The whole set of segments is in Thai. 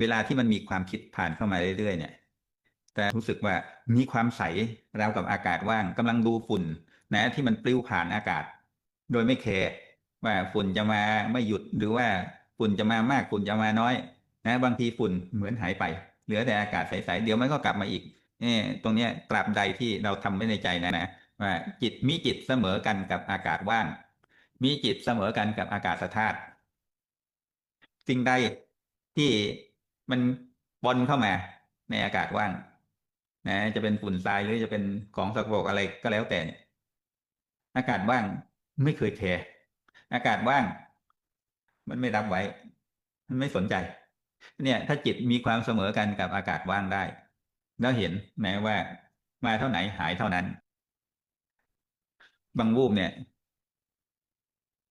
เวลาที่มันมีความคิดผ่านเข้ามาเรื่อยๆ เนี่ย แต่รู้สึกว่ามีความใสราวกับอากาศว่างกำลังดูฝุ่น นะที่มันปลิวผ่านอากาศ โดยไม่แคร์ว่าฝุ่นจะมาไม่หยุดหรือว่าฝุ่นจะมามากฝุ่นจะมาน้อย นะบางทีฝุ่นเหมือนหายไป เหลือแต่อากาศใสๆเดี๋ยวมันก็กลับมาอีกเนี่ยตรงเนี้ยตราบใดที่เราทำไว้ในใจนะนะว่าจิตมีจิตเสมอกันกับอากาศว่าง มีจิตเสมอกันกับอากาศธาตุสิ่งใดที่ มันปนเข้ามา ในอากาศว่าง นะ จะเป็นฝุ่นทรายหรือจะเป็นของสกปรกอะไรก็แล้วแต่เนี่ยอากาศว่างไม่เคยแคร์อากาศว่าง มันไม่รับไว้ มันไม่สนใจ เนี่ย ถ้าจิตมีความเสมอกันกับอากาศว่างได้ แล้วเห็นแม้ว่ามาเท่าไหนหายเท่านั้น บางวูบเนี่ย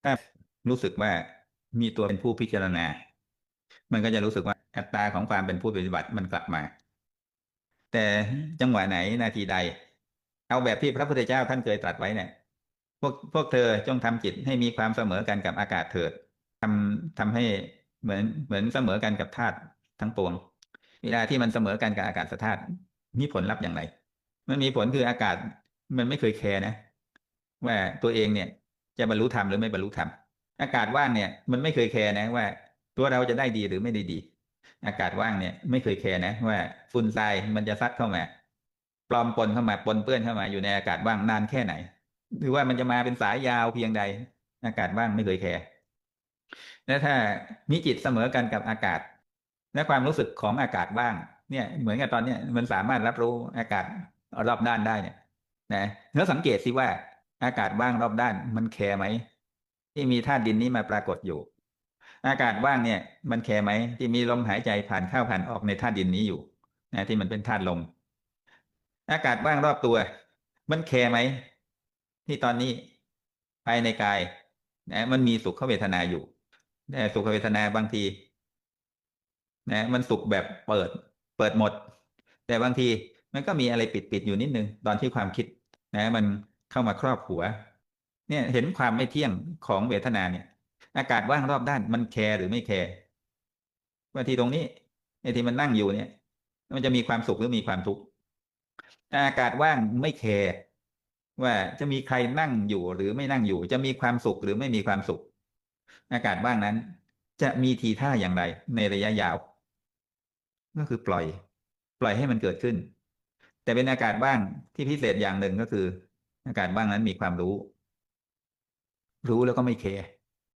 ถ้ารู้สึกว่ามีตัวเป็นผู้พิจารณา มันก็จะรู้สึกว่า อัตราของความเป็นผู้ปฏิบัติมันกลับมา แต่จังหวะไหนนาทีใด เอาแบบที่พระพุทธเจ้าท่านเคยตรัสไว้เนี่ยพวกพวกเธอจงทำจิตให้มีความเสมอกันกับอากาศเถิดทำทำให้เหมือนเหมือนเสมอกันกับธาตุทั้งปวง เวลาที่มันเสมอกันกับอากาศธาตุมีผลลัพธ์อย่างไร มันมีผลคืออากาศมันไม่เคยแคร์นะ ว่าตัวเองเนี่ย จะบรรลุธรรมหรือไม่บรรลุธรรมอากาศว่างเนี่ย มันไม่เคยแคร์นะว่า ตัวเราจะได้ดีหรือไม่ได้ดี อากาศว่างเนี่ยไม่เคยแคร์นะว่าฝุ่นทรายมันจะซัดเข้ามา ปลอมปนเข้ามาปนเปื้อนเข้ามาอยู่ในอากาศว่างนานแค่ไหน หรือว่ามันจะมาเป็นสายยาวเพียงใด อากาศว่างไม่เคยแคร์และถ้ามีจิตเสมอกันกับอากาศ และความรู้สึกของอากาศว่างเนี่ย เหมือนกับตอนเนี้ยมันสามารถรับรู้อากาศรอบด้านได้เนี่ย นะแล้วสังเกตสิว่าอากาศว่างรอบด้านมันแคร์ไหมที่มีธาตุดินนี้มาปรากฏอยู่ อากาศว่างเนี่ยมันแคร์ไหมที่มีลมหายใจผ่านเข้าผ่านออกในธาตุดินนี้อยู่นะที่มันเป็นธาตุลม อากาศว่างรอบตัว มันแคร์ไหมที่ตอนนี้ภายในกายนะมันมีสุขเวทนาอยู่แต่สุขเวทนาบางทีนะมันสุขแบบเปิดเปิดหมด แต่บางทีมันก็มีอะไรปิดปิดอยู่นิดนึง ตอนที่ความคิดนะ มันเข้ามาครอบหัว เนี่ยเห็นความไม่เที่ยงของเวทนาเนี่ย อากาศว่างรอบด้านมันแคร์หรือไม่แคร์ว่าที่ตรงนี้ไอ้ที่มันนั่งอยู่เนี่ย มันจะมีความสุขหรือมีความทุกข์อากาศว่างไม่แคร์ว่าจะมีใครนั่งอยู่หรือไม่นั่งอยู่ จะมีความสุขหรือไม่มีความสุข อากาศว่างนั้น จะมีทีท่าอย่างไร ในระยะยาว ก็คือปล่อย ปล่อยให้มันเกิดขึ้น แต่เป็นอากาศว่างที่พิเศษอย่างหนึ่งก็คือ อากาศว่างนั้นมีความรู้ รู้แล้วก็ไม่แคร์